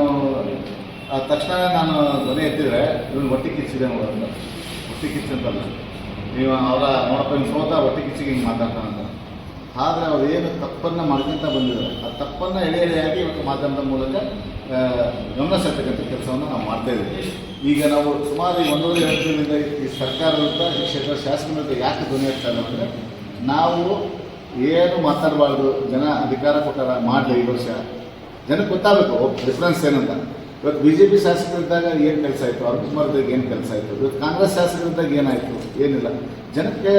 ತಕ್ಷಣ ನಾನು ಧ್ವನಿ ಎತ್ತಿದ್ರೆ ಇವನು ಹೊಟ್ಟೆ ಕಿಚ್ಚಿದೆ ನೋಡೋದು ಹೊಟ್ಟೆ ಕಿಚ್ಚು ಅಂತಲ್ಲ. ನೀವು ಅವರ ನೋಡಪ್ಪ ನಿಮ್ಮ ಸೋತ ಹೊಟ್ಟೆ ಕಿಚ್ಚಿಗೆ ಹಿಂಗೆ ಮಾತಾಡ್ತಾನಂತ ಆದರೆ ಅವ್ರು ಏನು ತಪ್ಪನ್ನು ಮಾಡ್ಕೊಂತ ಬಂದಿದ್ದಾರೆ. ಆ ತಪ್ಪನ್ನು ಎಳೆ ಎಳೆಯಾಗಿ ಇವತ್ತು ಮಾಧ್ಯಮದ ಮೂಲಕ ಗಮನ ಸೆರ್ತಕ್ಕಂಥ ಕೆಲಸವನ್ನು ನಾವು ಮಾಡ್ತಾ ಇದ್ದೀವಿ. ಈಗ ನಾವು ಸುಮಾರು ಒಂದೂವರೆ ವರ್ಷದಿಂದ ಈ ಸರ್ಕಾರ ವಿರುದ್ಧ, ಈ ಕ್ಷೇತ್ರ ಶಾಸಕರಿಂದ ಯಾಕೆ ಧ್ವನಿ ಆಗ್ತಾ ಇಲ್ಲ ಅಂದರೆ, ನಾವು ಏನು ಮಾತಾಡಬಾರ್ದು, ಜನ ಅಧಿಕಾರ ಕೊಟ್ಟಾರ ಮಾಡಲಿ ಈ ವರ್ಷ. ಜನಕ್ಕೆ ಗೊತ್ತಾಗಬೇಕು, ಡಿಫ್ರೆನ್ಸ್ ಏನಂತ. ಇವತ್ತು ಬಿ ಜೆ ಪಿ ಶಾಸಕರಿದ್ದಾಗ ಏನು ಕೆಲಸ ಆಯಿತು? ಅರುಣ್ ಕುಮಾರ್ದಾಗ ಏನು ಕೆಲಸ ಆಯಿತು? ಇವತ್ತು ಕಾಂಗ್ರೆಸ್ ಶಾಸಕರಿದ್ದಾಗ ಏನಾಯಿತು? ಏನಿಲ್ಲ. ಜನಕ್ಕೆ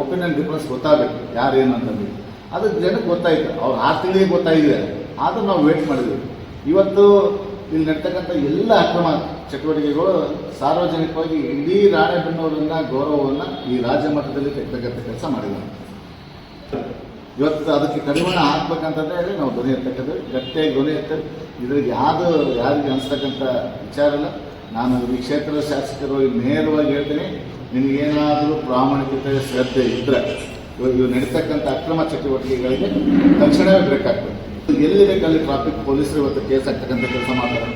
ಒಪಿನಿಯನ್ ಡಿಫ್ರೆನ್ಸ್ ಗೊತ್ತಾಗಬೇಕು. ಯಾರು ಏನು ಅಂತಂದು ಅದು ಜನಕ್ಕೆ ಗೊತ್ತಾಯಿತು. ಅವ್ರು ಆರು ತಿಂಗಳಿಗೆ ಗೊತ್ತಾಗಿದೆ. ಆದರೂ ನಾವು ವೇಟ್ ಮಾಡಿದ್ವಿ. ಇವತ್ತು ಇಲ್ಲಿ ನಡ್ತಕ್ಕಂಥ ಎಲ್ಲ ಅಕ್ರಮ ಚಟುವಟಿಕೆಗಳು ಸಾರ್ವಜನಿಕವಾಗಿ ಇಡೀ ರಾಣೆಬೆನ್ನೂರನ್ನ ಗೌರವವನ್ನು ಈ ರಾಜ್ಯ ಮಟ್ಟದಲ್ಲಿ ತೆಗೆತಕ್ಕಂಥ ಕೆಲಸ ಮಾಡಿದ್ದಾರೆ. ಇವತ್ತು ಅದಕ್ಕೆ ಕಡಿವಾಣ ಹಾಕ್ಬೇಕಂತಂದ್ರೆ ಹೇಳಿ ನಾವು ಧ್ವನಿ ಎತ್ತಕ್ಕದ್ದು ಗಟ್ಟಿಯಾಗಿ ಧ್ವನಿ ಇರ್ತದೆ ಇದ್ರಿಗೆ ಯಾವುದು, ಯಾರಿಗೆ ಅನಿಸ್ತಕ್ಕಂಥ ವಿಚಾರ ಇಲ್ಲ. ನಾನು ಈ ಕ್ಷೇತ್ರದ ಶಾಸಕರು ನೇರವಾಗಿ ಹೇಳ್ತೀನಿ, ನಿನಗೇನಾದರೂ ಪ್ರಾಮಾಣಿಕತೆ, ಶ್ರದ್ಧೆ ಇದ್ದರೆ ಇವಾಗ ಇವ್ರು ನಡೀತಕ್ಕಂಥ ಅಕ್ರಮ ಚಟುವಟಿಕೆಗಳಿಗೆ ತಕ್ಷಣವೇ ಬ್ರೇಕ್ ಆಗ್ತದೆ ಎಲ್ಲಿ ಬೇಕಲ್ಲಿ ಟ್ರಾಫಿಕ್ ಪೊಲೀಸರು ಇವತ್ತು ಕೇಸ್ ಆಗ್ತಕ್ಕಂಥ ಕೆಲಸ ಮಾಡ್ತಾರೆ.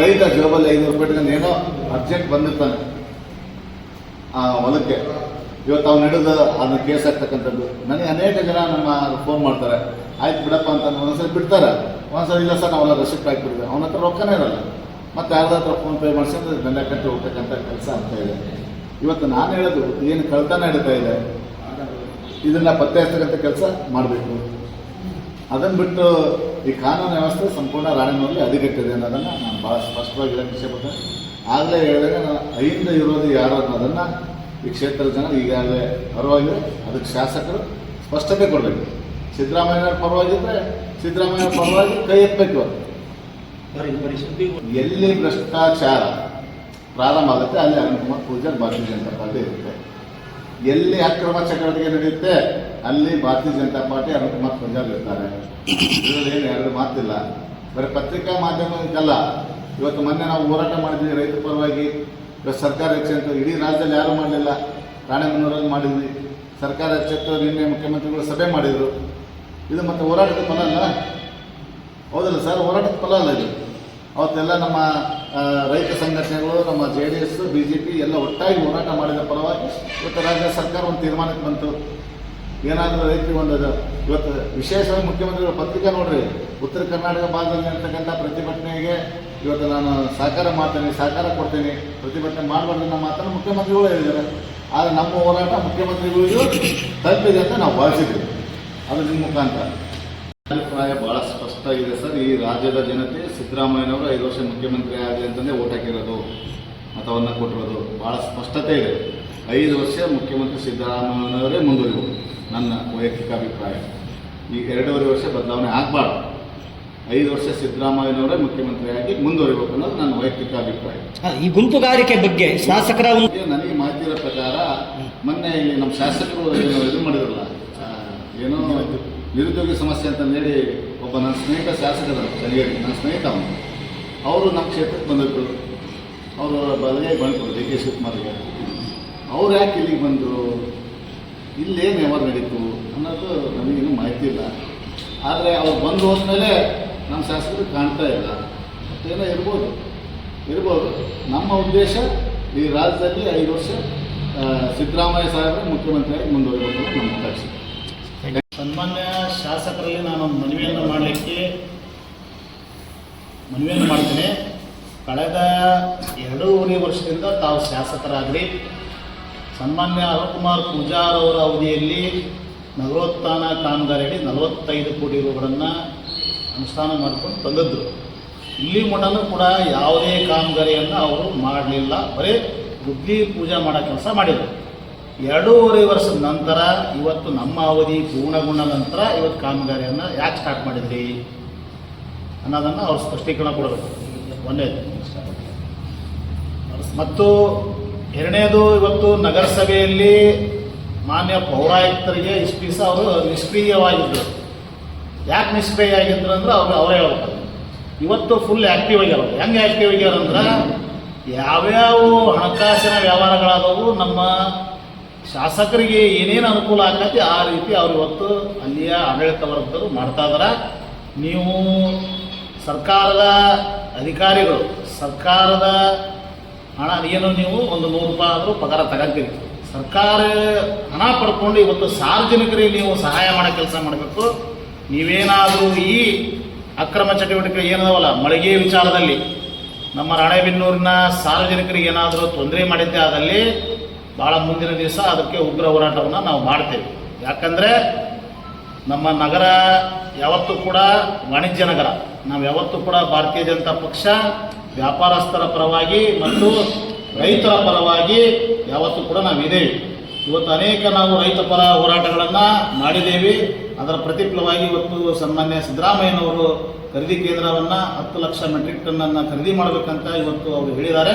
ರೈತ ಜೋಬಲ್ಲಿ ಐನೂರು ರೂಪಾಯಿ ಏನೋ ಅರ್ಜೆಂಟ್ ಬಂದಿರ್ತಾನೆ ಆ ಹೊಲಕ್ಕೆ. ಇವತ್ತು ಅವ್ನು ಹಿಡಿದು ಅದನ್ನ ಕೇಸ್ ಆಗ್ತಕ್ಕಂಥದ್ದು ನನಗೆ ಅನೇಕ ಜನ ನಮ್ಮ ಫೋನ್ ಮಾಡ್ತಾರೆ. ಆಯ್ತು ಬಿಡಪ್ಪ ಅಂತ ಒಂದ್ಸಲ ಬಿಡ್ತಾರೆ. ಒಂದ್ಸಲ ಇಲ್ಲ ಸರ್, ನಾವೆಲ್ಲ ರೆಸಿಪ್ಟ್ ಹಾಕ್ಬಿಡ್ತೀವಿ ಅವನ ಹತ್ರ ರೊಕ್ಕನೇ ಇರಲ್ಲ. ಮತ್ತೆ ಯಾರ್ದ ಫೋನ್ ಪೇ ಮಾಡಿಸಿದ್ರೆ ದಂಡ ಕಟ್ಟಿ ಹೋಗ್ತಕ್ಕಂಥ ಕೆಲಸ ಆಗ್ತಾ ಇದೆ. ಇವತ್ತು ನಾನು ಹೇಳೋದು, ಏನು ಕಳ್ತನ ನಡೀತಾ ಇದೆ? ಇದನ್ನ ಪತ್ತೆ ಹಚ್ಚತಕ್ಕಂಥ ಕೆಲಸ ಮಾಡಬೇಕು. ಅದನ್ನು ಬಿಟ್ಟು ಈ ಕಾನೂನು ವ್ಯವಸ್ಥೆ ಸಂಪೂರ್ಣ ರಾಣಿನಲ್ಲಿ ಅದಿಗಟ್ಟಿದೆ ಅನ್ನೋದನ್ನು ನಾನು ಭಾಳ ಸ್ಪಷ್ಟವಾಗಿ ಹೇಳಕ್ಕೆ ಇಷ್ಟಪಡ್ತೇನೆ ಆಗಲೇ ಹೇಳಿದಾಗ, ಐಂದ ಇರೋದು ಯಾರು ಅನ್ನೋದನ್ನು ಈ ಕ್ಷೇತ್ರದ ಜನ ಈಗಾಗಲೇ ಪರವಾಗಿದೆ ಅದಕ್ಕೆ ಶಾಸಕರು ಸ್ಪಷ್ಟತೆ ಕೊಡಬೇಕು. ಸಿದ್ದರಾಮಯ್ಯವ್ರ ಪರವಾಗಿದ್ದರೆ ಸಿದ್ದರಾಮಯ್ಯ ಪರವಾಗಿ ಕೈ ಎತ್ತಬೇಕು. ಎಲ್ಲಿ ಭ್ರಷ್ಟಾಚಾರ ಪ್ರಾರಂಭ ಆಗುತ್ತೆ, ಅಲ್ಲಿ ಅನಂತಕುಮಾರ್ ಪೂಜಾರಿ ಭಾರತೀಯ ಜನತಾ ಪಾರ್ಟಿ ಇರುತ್ತೆ. ಎಲ್ಲಿ ಅಕ್ರಮ ಚಟುವಟಿಕೆ ನಡೆಯುತ್ತೆ, ಅಲ್ಲಿ ಭಾರತೀಯ ಜನತಾ ಪಾರ್ಟಿ ಅನಂತಕುಮಾರ್ ಪೂಜಾರಿ ಇರ್ತಾರೆ. ಇದರಲ್ಲಿ ಎರಡು ಮಾತಿಲ್ಲ. ಬರೀ ಪತ್ರಿಕಾ ಮಾಧ್ಯಮಕ್ಕಲ್ಲ ಇವತ್ತು ಮೊನ್ನೆ ನಾವು ಹೋರಾಟ ಮಾಡಿದ್ವಿ ರೈತ ಪರವಾಗಿ. ಇವತ್ತು ಸರ್ಕಾರ ಎಚ್ಚೆತ್ತು ಇಡೀ ರಾಜ್ಯದಲ್ಲಿ ಯಾರೂ ಮಾಡಲಿಲ್ಲ? ರಾಣೆಬೆನ್ನೂರಲ್ಲಿ ಮಾಡಿದ್ವಿ. ಸರ್ಕಾರ ಎಚ್ಚೆತ್ತು ನಿನ್ನೆ ಮುಖ್ಯಮಂತ್ರಿಗಳು ಸಭೆ ಮಾಡಿದರು. ಇದು ಮತ್ತೆ ಹೋರಾಟದ ಫಲ ಅಲ್ಲ? ಹೌದಲ್ಲ ಸರ್, ಹೋರಾಟದ ಫಲ ಅಲ್ಲ ಇದು. ಅವತ್ತೆಲ್ಲ ನಮ್ಮ ರೈತ ಸಂಘಟನೆಗಳು, ನಮ್ಮ J D S, B J P ಎಲ್ಲ ಒಟ್ಟಾಗಿ ಹೋರಾಟ ಮಾಡಿದ ಫಲವಾಗಿ ಇವತ್ತು ರಾಜ್ಯ ಸರ್ಕಾರ ಒಂದು ತೀರ್ಮಾನಕ್ಕೆ ಬಂತು. ಏನಾದರೂ ರೈತರಿಗೆ ಒಂದು ಇವತ್ತು ವಿಶೇಷವಾಗಿ ಮುಖ್ಯಮಂತ್ರಿಗಳ ಪತ್ರಿಕೆ ನೋಡ್ರಿ. ಉತ್ತರ ಕರ್ನಾಟಕ ಭಾಗದಲ್ಲಿ ಇರ್ತಕ್ಕಂಥ ಪ್ರತಿಭಟನೆಗೆ ಇವತ್ತು ನಾನು ಸಹಕಾರ ಮಾಡ್ತೇನೆ, ಸಹಕಾರ ಕೊಡ್ತೇನೆ, ಪ್ರತಿಭಟನೆ ಮಾಡಬಾರ್ದು ನಮ್ಮ ಮಾತನ್ನು ಮುಖ್ಯಮಂತ್ರಿಗಳು ಹೇಳಿದ್ದಾರೆ. ಆದರೆ ನಮ್ಮ ಹೋರಾಟ ಮುಖ್ಯಮಂತ್ರಿಗಳಿಗೂ ತಲುಪಿದೆ ಅಂತ ನಾವು ಭಾವಿಸಿದ್ದೇವೆ ಅದು ನಿಮ್ಮ ಮುಖಾಂತರ. ಅಭಿಪ್ರಾಯ ಬಹಳ ಸ್ಪಷ್ಟ ಇದೆ ಸರ್. ಈ ರಾಜ್ಯದ ಜನತೆ ಸಿದ್ದರಾಮಯ್ಯನವರು ಐದು ವರ್ಷ ಮುಖ್ಯಮಂತ್ರಿ ಆಗಲಿ ಅಂತಂದೇ ಓಟ್ ಹಾಕಿರೋದು, ಮತವನ್ನು ಕೊಟ್ಟಿರೋದು ಭಾಳ ಸ್ಪಷ್ಟತೆ ಇದೆ. ಐದು ವರ್ಷ ಮುಖ್ಯಮಂತ್ರಿ ಸಿದ್ದರಾಮಯ್ಯನವರೇ ಮುಂದುವರಿಬೋದು ನನ್ನ ವೈಯಕ್ತಿಕ ಅಭಿಪ್ರಾಯ. ಈ ಎರಡೂವರೆ ವರ್ಷ ಬದಲಾವಣೆ ಆಗಬಾರ್ದು. ಐದು ವರ್ಷ ಸಿದ್ದರಾಮಯ್ಯನವರೇ ಮುಖ್ಯಮಂತ್ರಿಯಾಗಿ ಮುಂದುವರಿಬೇಕು ಅನ್ನೋದು ನನ್ನ ವೈಯಕ್ತಿಕ ಅಭಿಪ್ರಾಯ. ಈ ಗುಂಪುಗಾರಿಕೆ ಬಗ್ಗೆ ಶಾಸಕರ ನನಗೆ ಮಾಹಿತಿ ಇರೋ ಪ್ರಕಾರ ಮೊನ್ನೆ ಇಲ್ಲಿ ನಮ್ಮ ಶಾಸಕರು ಏನು ಇದು ಮಾಡಿದ್ರಲ್ಲ ಏನೋ ನಿರುದ್ಯೋಗಿ ಸಮಸ್ಯೆ ಅಂತ ಹೇಳಿ ಒಬ್ಬ ನನ್ನ ಸ್ನೇಹಿತ ಶಾಸಕರ ಚಳಿಗೇರಿ ನನ್ನ ಸ್ನೇಹಿತ ಅವನು. ಅವರು ನಮ್ಮ ಕ್ಷೇತ್ರಕ್ಕೆ ಬಂದಿದ್ರು ಅವರು ಬದಲಿಗೆ ಬಂದರು ಡಿ ಕೆ ಶಿವಕುಮಾರ್ಗೆ. ಅವ್ರು ಯಾಕೆ ಇಲ್ಲಿಗೆ ಬಂದರು? ಇಲ್ಲೇನು ಯಾವಾಗ ನಡೀತು ಅನ್ನೋದು ನಮಗಿನ್ನೂ ಮಾಹಿತಿ ಇಲ್ಲ. ಆದರೆ ಅವ್ರು ಬಂದು ಹೋದ್ಮೇಲೆ ನಮ್ಮ ಶಾಸಕರು ಕಾಣ್ತಾ ಇಲ್ಲ. ಏನೋ ಇರ್ಬೋದು. ಇರ್ಬೋದು. ನಮ್ಮ ಉದ್ದೇಶ ಈ ರಾಜ್ಯದಲ್ಲಿ ಐದು ವರ್ಷ ಸಿದ್ದರಾಮಯ್ಯ ಸಾಹೇಬರೇ ಮುಖ್ಯಮಂತ್ರಿಯಾಗಿ ಮುಂದುವರಿಬೇಕು ನಮ್ಮ ಉದ್ದೇಶ. ಸನ್ಮಾನ್ಯ ಶಾಸಕರಲ್ಲಿ ನಾನು ಮನವಿಯನ್ನು ಮಾಡಲಿಕ್ಕೆ ಮನವಿಯನ್ನು ಮಾಡ್ತೀನಿ. ಕಳೆದ ಎರಡೂವರೆ ವರ್ಷದಿಂದ ತಾವು ಶಾಸಕರಾಗಲಿ ಸನ್ಮಾನ್ಯ ಅರುಣಕುಮಾರ್ ಪೂಜಾರ್ ಅವರ ಅವಧಿಯಲ್ಲಿ ನಗರೋತ್ಥಾನ ಕಾಮಗಾರಿಯಲ್ಲಿ ನಲವತ್ತೈದು ಕೋಟಿ ರೂಗಳನ್ನು ಅನುಷ್ಠಾನ ಮಾಡ್ಕೊಂಡು ತಂದದ್ದು. ಇಲ್ಲಿ ಮಠನೂ ಕೂಡ ಯಾವುದೇ ಕಾಮಗಾರಿಯನ್ನು ಅವರು ಮಾಡಲಿಲ್ಲ. ಬರೀ ಬುದ್ಧಿ ಪೂಜೆ ಮಾಡೋ ಕೆಲಸ ಮಾಡಿದರು. ಎರಡೂವರೆ ವರ್ಷದ ನಂತರ ಇವತ್ತು ನಮ್ಮ ಅವಧಿ ಪೂರ್ಣಗೊಂಡ ನಂತರ ಇವತ್ತು ಕಾಮಗಾರಿಯನ್ನು ಯಾಕೆ ಸ್ಟಾರ್ಟ್ ಮಾಡಿದ್ರಿ? ಅನ್ನೋದನ್ನು ಅವ್ರು ಸ್ಪಷ್ಟೀಕರಣ ಕೊಡಬೇಕು. ಒಂದೇದು. ಮತ್ತು ಎರಡನೇದು ಇವತ್ತು ನಗರಸಭೆಯಲ್ಲಿ ಮಾನ್ಯ ಪೌರಾಯುಕ್ತರಿಗೆ ಇಷ್ಟು ದಿವಸ ಅವರು ನಿಷ್ಕ್ರಿಯವಾಗಿದ್ದರು ಯಾಕೆ ನಿಷ್ಕ್ರಿಯ ಆಗಿದ್ರು ಅಂದ್ರೆ ಅವ್ರು ಅವರೇ ಹೇಳ್ಬೇಕು ಇವತ್ತು ಫುಲ್ ಆ್ಯಕ್ಟಿವ್ ಆಗ್ಯಾರ. ಹೆಂಗೆ ಆ್ಯಕ್ಟಿವ್ ಆಗ್ಯಾರ ಅಂದ್ರೆ ಯಾವ್ಯಾವ ಹಣಕಾಸಿನ ವ್ಯವಹಾರಗಳಾದವು ನಮ್ಮ ಶಾಸಕರಿಗೆ ಏನೇನು ಅನುಕೂಲ ಆಗತ್ತೆ ಆ ರೀತಿ ಅವ್ರು ಇವತ್ತು ಅಲ್ಲಿಯ ಆಡಳಿತ ವರ್ಗದವರು ಮಾಡ್ತಾ ಇದಾರೆ. ನೀವು ಸರ್ಕಾರದ ಅಧಿಕಾರಿಗಳು, ಸರ್ಕಾರದ ಹಣ ಏನು ನೀವು ಒಂದು ನೂರು ರೂಪಾಯಿ ಆದರೂ ಪಗಾರ ತಗೊಂತೀರಿ. ಸರ್ಕಾರ ಹಣ ಪಡ್ಕೊಂಡು ಇವತ್ತು ಸಾರ್ವಜನಿಕರಿಗೆ ನೀವು ಸಹಾಯ ಮಾಡೋ ಕೆಲಸ ಮಾಡಬೇಕು. ನೀವೇನಾದರೂ ಈ ಅಕ್ರಮ ಚಟುವಟಿಕೆ ಏನದವಲ್ಲ? ಮಳಿಗೆ ವಿಚಾರದಲ್ಲಿ. ನಮ್ಮ ರಾಣೆಬೆನ್ನೂರಿನ ಸಾರ್ವಜನಿಕರಿಗೆ ಏನಾದರೂ ತೊಂದರೆ ಮಾಡಿದ್ದೆ ಆದಲ್ಲಿ ಭಾಳ ಮುಂದಿನ ದಿವಸ ಅದಕ್ಕೆ ಉಗ್ರ ಹೋರಾಟವನ್ನು ನಾವು ಮಾಡ್ತೇವೆ. ಯಾಕಂದರೆ ನಮ್ಮ ನಗರ ಯಾವತ್ತೂ ಕೂಡ ವಾಣಿಜ್ಯ ನಗರ. ನಾವು ಯಾವತ್ತೂ ಕೂಡ ಭಾರತೀಯ ಜನತಾ ಪಕ್ಷ ವ್ಯಾಪಾರಸ್ಥರ ಪರವಾಗಿ ಮತ್ತು ರೈತರ ಪರವಾಗಿ ಯಾವತ್ತೂ ಕೂಡ ನಾವಿದ್ದೇವೆ ಇವತ್ತು ಅನೇಕ ನಾವು ರೈತ ಪರ ಹೋರಾಟಗಳನ್ನು ಮಾಡಿದ್ದೇವೆ ಅದರ ಪ್ರತಿಫಲವಾಗಿ ಇವತ್ತು ಸನ್ಮಾನ್ಯ ಸಿದ್ದರಾಮಯ್ಯನವರು ಖರೀದಿ ಕೇಂದ್ರವನ್ನು ಹತ್ತು ಲಕ್ಷ ಮೆಟ್ರಿಕ್ ಟನ್ನನ್ನು ಖರೀದಿ ಮಾಡಬೇಕಂತ ಇವತ್ತು ಅವರು ಹೇಳಿದ್ದಾರೆ.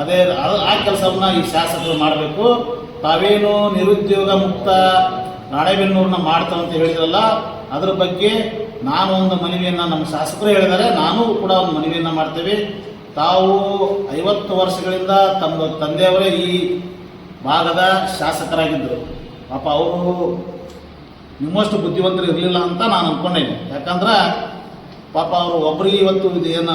ಅದೇ, ಆ ಕೆಲಸವನ್ನು ಈ ಶಾಸಕರು ಮಾಡಬೇಕು. ತಾವೇನು ನಿರುದ್ಯೋಗ ಮುಕ್ತ ರಾಣೆಬೆನ್ನೂರನ್ನ ಮಾಡ್ತಾವ ಅಂತ ಹೇಳಿದ್ರಲ್ಲ, ಅದರ ಬಗ್ಗೆ ನಾನು ಒಂದು ಮನವಿಯನ್ನು ನಮ್ಮ ಶಾಸಕರು ಹೇಳಿದ್ದಾರೆ. ನಾನು ಕೂಡ ಒಂದು ಮನವಿಯನ್ನು ಮಾಡ್ತೇವೆ. ತಾವು ಐವತ್ತು ವರ್ಷಗಳಿಂದ ತಮ್ಮ ತಂದೆಯವರೇ ಈ ಭಾಗದ ಶಾಸಕರಾಗಿದ್ದರು. ಪಾಪ ಅವರು ನಿಮ್ಮಷ್ಟು ಬುದ್ಧಿವಂತರು ಇರಲಿಲ್ಲ ಅಂತ ನಾನು ಅಂದ್ಕೊಂಡೇನೆ ಯಾಕಂದ್ರೆ ಪಾಪ ಅವರು ಒಬ್ಬರಿಗೆ ಇವತ್ತು ಇದು ಏನು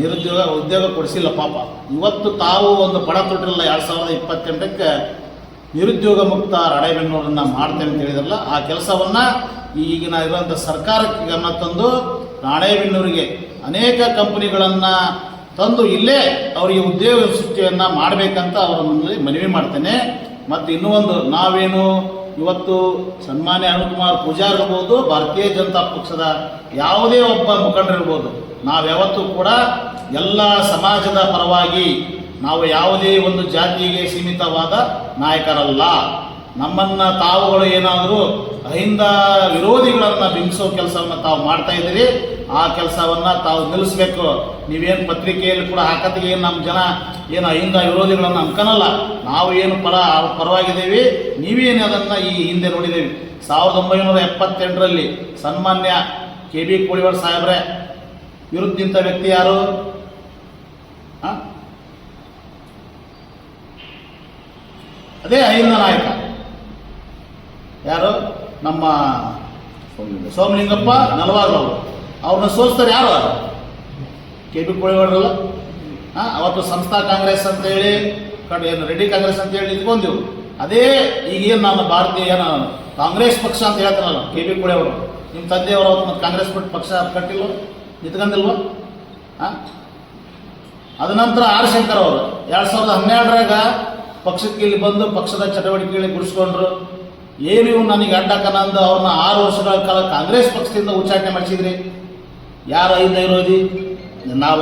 ನಿರುದ್ಯೋಗ, ಉದ್ಯೋಗ ಕೊಡಿಸಿಲ್ಲ ಪಾಪ. ಇವತ್ತು ತಾವು ಒಂದು ಬಡ ತೊಟ್ಟಿರಲ್ಲ ಎರಡು ಸಾವಿರದ ಇಪ್ಪತ್ತೆಂಟಕ್ಕೆ ನಿರುದ್ಯೋಗ ಮುಕ್ತ ರಡೆಬೆನ್ನೂರನ್ನು ಮಾಡ್ತೇನೆ ಅಂತ ಹೇಳಿದ್ರಲ್ಲ, ಆ ಕೆಲಸವನ್ನು ಈಗಿನ ಇರುವಂಥ ಸರ್ಕಾರಕ್ಕೆ ಗಮನ ತಂದು ರಾಣೆಬೆನ್ನೂರಿಗೆ ಅನೇಕ ಕಂಪನಿಗಳನ್ನು ತಂದು ಇಲ್ಲೇ ಅವರಿಗೆ ಉದ್ಯೋಗ ಸೃಷ್ಟಿಯನ್ನು ಮಾಡಬೇಕಂತ ಅವರ ಮನವಿ ಮಾಡ್ತೇನೆ. ಮತ್ತು ಇನ್ನೂ ಒಂದು ನಾವೇನು ಇವತ್ತು ಸನ್ಮಾನ್ಯ ಅನುಕುಮಾರ್ ಪೂಜಾರ್ ಇರ್ಬೋದು, ಭಾರತೀಯ ಜನತಾ ಪಕ್ಷದ ಯಾವುದೇ ಒಬ್ಬ ಮುಖಂಡರಿರ್ಬೋದು ನಾವು ಯಾವತ್ತೂ ಕೂಡ ಎಲ್ಲ ಸಮಾಜದ ಪರವಾಗಿ ನಾವು ಯಾವುದೇ ಒಂದು ಜಾತಿಗೆ ಸೀಮಿತವಾದ ನಾಯಕರಲ್ಲ. ನಮ್ಮನ್ನ ತಾವುಗಳು ಏನಾದರೂ ಅಹಿಂದ ವಿರೋಧಿಗಳನ್ನ ಬಿಂಬಿಸೋ ಕೆಲಸವನ್ನು ತಾವು ಮಾಡ್ತಾ ಇದ್ದೀರಿ. ಆ ಕೆಲಸವನ್ನ ತಾವು ನಿಲ್ಲಿಸ್ಬೇಕು. ನೀವೇನು ಪತ್ರಿಕೆಯಲ್ಲಿ ಕೂಡ ಹಾಕತ್ತಿಗೆ ಏನು ನಮ್ಮ ಜನ ಏನು ಅಹಿಂದ ವಿರೋಧಿಗಳನ್ನು ಅನ್ಕನಲ್ಲ ನಾವು ಏನು ಪರ ಪರವಾಗಿದ್ದೀವಿ. ನೀವೇನು ಅದನ್ನು ಈ ಹಿಂದೆ ನೋಡಿದ್ದೀವಿ ಸಾವಿರದ ಒಂಬೈನೂರ ಎಪ್ಪತ್ತೆಂಟರಲ್ಲಿ ಸನ್ಮಾನ್ಯ ಕೆ ಬಿ ಕೋಳಿವಾಡ್ ಸಾಹೇಬ್ರೆ ವಿರುದ್ಧ ವ್ಯಕ್ತಿ ಯಾರು? ಅದೇ ಅಹಿಂದ ನಾಯಕ. ಯಾರು? ನಮ್ಮ ಸೋಮಲಿಂಗಪ್ಪ ನಲವಾಗ್ಲವರು ಅವ್ರನ್ನ ಸೋಲಿಸ್ತಾರೆ ಯಾರು? ಕೆ ಪಿ ಕೋಳಿವಾಡ್ರಲ್ಲ ಹಾಂ, ಅವತ್ತು ಸಂಸ್ಥಾ ಕಾಂಗ್ರೆಸ್ ಅಂತ ಹೇಳಿ, ಕಡೆ ಏನು, ರೆಡ್ಡಿ ಕಾಂಗ್ರೆಸ್ ಅಂತ ಹೇಳಿ ಇಟ್ಕೊಂಡೆವು ಅದೇ ಈಗೇನು ನಾನು ಭಾರತೀಯ ಕಾಂಗ್ರೆಸ್ ಪಕ್ಷ ಅಂತ ಹೇಳ್ತಾರಲ್ಲ ಕೆ ಪಿ ಕೋಳಿವಾಡ್ರು ನಿಮ್ಮ ತಂದೆಯವರು ಅವತ್ತು ಮತ್ತೆ ಕಾಂಗ್ರೆಸ್ ಪಕ್ಷ ಕಟ್ಟಿಲ್ವ? ನಿಂತ್ಕೊಂಡಿಲ್ವ ಹಾಂ? ಅದ ನಂತರ ಆರ್ ಶಂಕರ್ ಅವರು. ಎರಡು ಸಾವಿರದ ಹನ್ನೆರಡರಾಗ ಪಕ್ಷಕ್ಕೆ ಇಲ್ಲಿ ಬಂದು ಪಕ್ಷದ ಚಟುವಟಿಕೆಗಳಿಗೆ ಗುಡಿಸ್ಕೊಂಡ್ರು ಏನು ಇವ್ನು ನನಗೆ ಅಡ್ಡಕನ ಅಂದ ಅವ್ರನ್ನ ಆರು ವರ್ಷಗಳ ಕಾಲ ಕಾಂಗ್ರೆಸ್ ಪಕ್ಷದಿಂದ ಉಚ್ಚಾಟನೆ ಮಾಡಿಸಿದ್ರಿ. ಯಾರು ಐದು ಐರೋದಿ ನಾವ?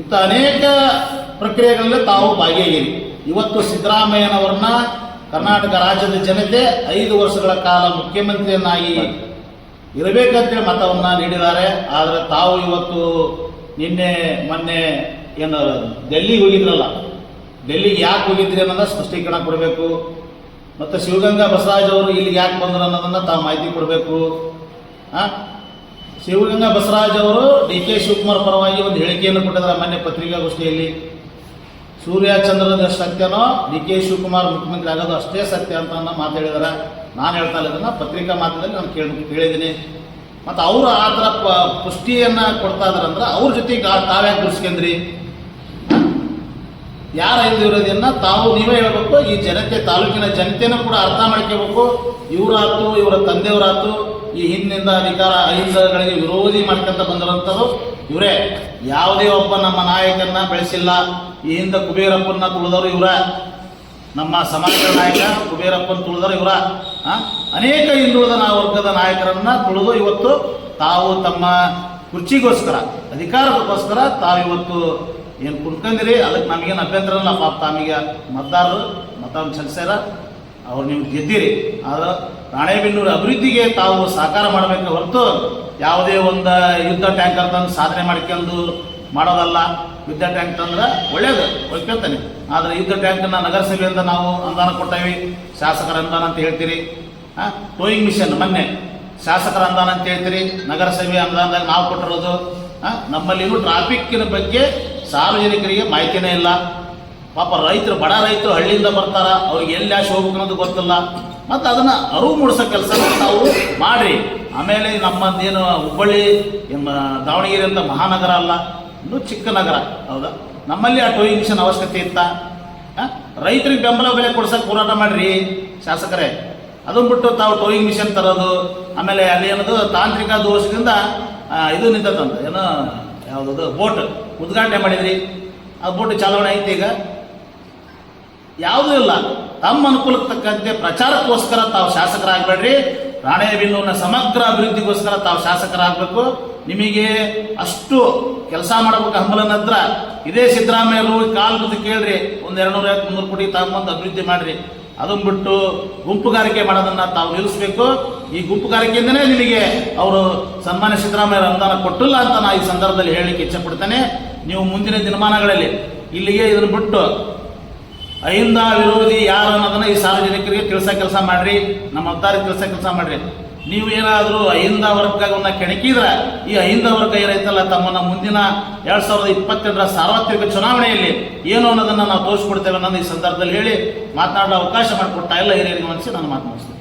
ಇಂಥ ಅನೇಕ ಪ್ರಕ್ರಿಯೆಗಳಲ್ಲಿ ತಾವು ಭಾಗಿಯಾಗಿರಿ. ಇವತ್ತು ಸಿದ್ದರಾಮಯ್ಯನವರನ್ನ ಕರ್ನಾಟಕ ರಾಜ್ಯದ ಜನತೆ ಐದು ವರ್ಷಗಳ ಕಾಲ ಮುಖ್ಯಮಂತ್ರಿಯನ್ನಾಗಿ ಇರಬೇಕಂತೇಳಿ ಮತವನ್ನು ನೀಡಿದ್ದಾರೆ. ಆದರೆ ತಾವು ಇವತ್ತು ನಿನ್ನೆ ಮೊನ್ನೆ ಏನು ಡೆಲ್ಲಿಗೆ ಹೋಗಿದ್ರಲ್ಲ? ಡೆಲ್ಲಿಗೆ ಯಾಕೆ ಹೋಗಿದ್ರಿ ಅನ್ನೋದನ್ನ ಸ್ಪಷ್ಟೀಕರಣ ಕೊಡಬೇಕು. ಮತ್ತು ಶಿವಗಂಗಾ ಬಸವರಾಜ್ ಅವರು ಇಲ್ಲಿಗೆ ಯಾಕೆ ಬಂದರು ಅನ್ನೋದನ್ನು ತಾವು ಮಾಹಿತಿ ಕೊಡಬೇಕು. ಆ? ಶಿವಗಂಗಾ ಬಸವರಾಜ್ ಅವರು ಡಿ ಕೆ ಶಿವಕುಮಾರ್ ಪರವಾಗಿ ಒಂದು ಹೇಳಿಕೆಯನ್ನು ಕೊಟ್ಟಿದ್ದಾರೆ ಮೊನ್ನೆ ಪತ್ರಿಕಾಗೋಷ್ಠಿಯಲ್ಲಿ. ಸೂರ್ಯ ಚಂದ್ರದ ಸತ್ಯನೋ ಡಿ ಕೆ ಶಿವಕುಮಾರ್ ಮುಖ್ಯಮಂತ್ರಿ ಆಗೋದು ಅಷ್ಟೇ ಸತ್ಯ ಅಂತ ಅನ್ನೋ ಮಾತು ಹೇಳಿದಾರೆ ನಾನು ಹೇಳ್ತಾ ಇಲ್ಲದನ್ನು ಪತ್ರಿಕಾ ಮಾಧ್ಯಮದಲ್ಲಿ ನಾನು ಕೇಳಿ, ಕೇಳಿದ್ದೀನಿ. ಮತ್ತು ಅವರು ಆ ಥರ ಪುಷ್ಟಿಯನ್ನು ಕೊಡ್ತಾ ಇದಾರೆ ಅಂದ್ರೆ ಅವ್ರ ಜೊತೆಗೆ ತಾವ್ಯಾಕೆ ಗುರ್ಸ್ಕೊಂಡ್ರಿ ಯಾರ ಹಿಂದೆ ಇರೋದನ್ನ ತಾವು ನೀವೇ ಹೇಳ್ಬೇಕು, ಈ ಜನತೆ, ತಾಲೂಕಿನ ಜನತೆನೂ ಕೂಡ ಅರ್ಥ ಮಾಡ್ಕೋಬೇಕು. ಇವರಾತು, ಇವರ ತಂದೆಯವರಾತು, ಈ ಹಿಂದಿನಿಂದ ಅಧಿಕಾರ ಅಹಿಂಸಗಳಿಗೆ ವಿರೋಧಿ ಮಾಡ್ಕೊಂತ ಬಂದಿರುವಂಥದ್ದು ಇವರೇ. ಯಾವುದೇ ಒಬ್ಬ ನಮ್ಮ ನಾಯಕನ್ನ ಬೆಳೆಸಿಲ್ಲ. ಈ ಹಿಂದೆ ಕುಬೇರಪ್ಪನ ತುಳಿದವರು ಇವರ. ನಮ್ಮ ಸಮಾಜದ ನಾಯಕ ಕುಬೇರಪ್ಪನ ತುಳಿದವರು ಇವರ. ಅನೇಕ ಹಿಂದುಳಿದ ವರ್ಗದ ನಾಯಕರನ್ನ ತುಳಿದು ಇವತ್ತು ತಾವು ತಮ್ಮ ಕುರ್ಚಿಗೋಸ್ಕರ, ಅಧಿಕಾರಕ್ಕೋಸ್ಕರ ತಾವು ಇವತ್ತು ಏನು ಕುಡ್ಕೊಂಡಿರಿ ಅದಕ್ಕೆ ನಮಗೇನು ಅಭ್ಯಂತರ ಇಲ್ಲ. ಪಾಪ ತಮಗೆ ಮತದಾರರು ಮತವನ್ನು ಚಲಿಸ್ಯಾರ ಅವ್ರು ನೀವು ಗೆದ್ದಿರಿ. ಆದ್ರೆ ರಾಣೆಬೆನ್ನೂರು ಅಭಿವೃದ್ಧಿಗೆ ತಾವು ಸಹಕಾರ ಮಾಡಬೇಕು ಹೊರತು ಯಾವುದೇ ಒಂದು ಯುದ್ಧ ಟ್ಯಾಂಕರ್ ತಂದು ಸಾಧನೆ ಮಾಡ್ಕೊಂಡು ಮಾಡೋದಲ್ಲ. ಯುದ್ಧ ಟ್ಯಾಂಕ್ ತಂದ್ರೆ ಒಳ್ಳೇದು ಒಪ್ಕೊತಾನೆ ಆದರೆ ಯುದ್ಧ ಟ್ಯಾಂಕನ್ನ ನಗರಸಭೆಯಿಂದ ನಾವು ಅನುದಾನ ಕೊಟ್ಟೇವಿ ಶಾಸಕರ ಅನುದಾನ ಅಂತ ಹೇಳ್ತೀರಿ. ಹಾಂ, ಟೋಯಿಂಗ್ ಮಿಷನ್ ಮೊನ್ನೆ ಶಾಸಕರ ಅನುದಾನ ಅಂತ ಹೇಳ್ತೀರಿ. ನಗರಸಭೆ ಅನುದಾನದಾಗ ನಾವು ಕೊಟ್ಟಿರೋದು, ಹಾಂ, ನಮ್ಮಲ್ಲಿನೂ ಟ್ರಾಫಿಕ್ಕಿನ ಬಗ್ಗೆ ಸಾರ್ವಜನಿಕರಿಗೆ ಮಾಹಿತಿನೇ ಇಲ್ಲ. ಪಾಪ ರೈತರು, ಬಡ ರೈತರು ಹಳ್ಳಿಯಿಂದ ಬರ್ತಾರ, ಅವ್ರಿಗೆ ಎಲ್ಲಿ ಆಶೆ ಹೋಗ್ಬೇಕು ಅನ್ನೋದು ಗೊತ್ತಿಲ್ಲ. ಮತ್ತು ಅದನ್ನ ಅರಿವು ಮೂಡಿಸೋ ಕೆಲಸ ನಾವು ಮಾಡ್ರಿ. ಆಮೇಲೆ ನಮ್ಮದೇನು ಹುಬ್ಬಳ್ಳಿ ದಾವಣಗೆರೆ ಅಂತ ಮಹಾನಗರ ಅಲ್ಲ, ಇನ್ನೂ ಚಿಕ್ಕ ನಗರ, ಹೌದಾ? ನಮ್ಮಲ್ಲಿ ಆ ಟೋಯಿಂಗ್ ಮಿಷನ್ ಅವಶ್ಯಕತೆ ಇತ್ತ? ರೈತರಿಗೆ ಬೆಂಬಲ ಬೆಲೆ ಕೊಡ್ಸಕ್ಕೆ ಹೋರಾಟ ಮಾಡ್ರಿ, ಶಾಸಕರೇ. ಅದನ್ನು ಬಿಟ್ಟು ತಾವು ಟೋಯಿಂಗ್ ಮಿಷನ್ ತರೋದು, ಆಮೇಲೆ ಅಲ್ಲಿ ಏನದು ತಾಂತ್ರಿಕ ದೋಷದಿಂದ ಇದು ನಿಂತದಂತ ಏನೋ ಯಾವುದದು, ಬೋಟ್. ಉದ್ಘಾಟನೆ ಮಾಡಿದ್ರಿ. ಅದು ಬೋಟ್ ಚಾಲನೆ ಐತೆ ಈಗ. ಯಾವುದೂ ಇಲ್ಲ. ತಮ್ಮ ಅನುಕೂಲಕ್ಕೆ ತಕ್ಕಂತೆ ಪ್ರಚಾರಕ್ಕೋಸ್ಕರ ತಾವು ಶಾಸಕರಾಗಬೇಡ್ರಿ. ರಾಣೆಬೆನ್ನೂರಿನ ಸಮಗ್ರ ಅಭಿವೃದ್ಧಿಗೋಸ್ಕರ ತಾವು ಶಾಸಕರಾಗಬೇಕು. ನಿಮಗೆ ಅಷ್ಟು ಕೆಲಸ ಮಾಡಬೇಕು ಹಂಬಲನದ್ರ ಇದೇ ಸಿದ್ದರಾಮಯ್ಯರು ಕಾಲ್ ಬಿದ್ದು ಕೇಳ್ರಿ. ಒಂದು ಎರಡು ನೂರ ಮುನ್ನೂರು ಕೋಟಿ ತಗೊಂಬಂದು ಅಭಿವೃದ್ಧಿ ಮಾಡ್ರಿ. ಅದನ್ನು ಬಿಟ್ಟು ಗುಂಪುಗಾರಿಕೆ ಮಾಡೋದನ್ನ ತಾವು ನಿಲ್ಲಿಸಬೇಕು. ಈ ಗುಂಪುಗಾರಿಕೆಯಿಂದನೇ ನಿಮಗೆ ಅವರು ಸನ್ಮಾನ್ಯ ಸಿದ್ದರಾಮಯ್ಯ ಅನುದಾನ ಕೊಟ್ಟಿಲ್ಲ ಅಂತ ನಾ ಈ ಸಂದರ್ಭದಲ್ಲಿ ಹೇಳಲಿಕ್ಕೆ ಇಚ್ಛಪಡ್ತೇನೆ ನೀವು ಮುಂದಿನ ದಿನಮಾನಗಳಲ್ಲಿ ಇಲ್ಲಿಗೆ ಇದನ್ನು ಬಿಟ್ಟು ಅಹಿಂದ ವಿರೋಧಿ ಯಾರು ಅನ್ನೋದನ್ನ ಈ ಸಾರ್ವಜನಿಕರಿಗೆ ತಿಳಿಸೋ ಕೆಲಸ ಮಾಡ್ರಿ, ನಮ್ಮ ಅವತಾರಿಗೆ ತಿಳಿಸೋ ಕೆಲಸ ಮಾಡ್ರಿ. ನೀವು ಏನಾದರೂ ಅಹಿಂದ ವರ್ಗವನ್ನು ಕೆಣಕಿದ್ರೆ ಈ ಅಹಿಂದ ವರ್ಗ ಏನೈತಲ್ಲ ತಮ್ಮನ್ನ ಮುಂದಿನ ಎರಡ್ ಸಾವಿರದ ಇಪ್ಪತ್ತೆರಡರ ಸಾರ್ವತ್ರಿಕ ಚುನಾವಣೆಯಲ್ಲಿ ಏನು ಅನ್ನೋದನ್ನ ನಾವು ತೋರಿಸ್ಕೊಡ್ತೇವೆ ಅನ್ನೋದು ಈ ಸಂದರ್ಭದಲ್ಲಿ ಹೇಳಿ ಮಾತನಾಡಲು ಅವಕಾಶ ಮಾಡಿಕೊಟ್ಟ ಎಲ್ಲ ಹಿರಿಯರಿಗೆ ಮನಸ್ಸಿ ನಾನು ಮಾತನಾಡಿಸ್ತೇನೆ.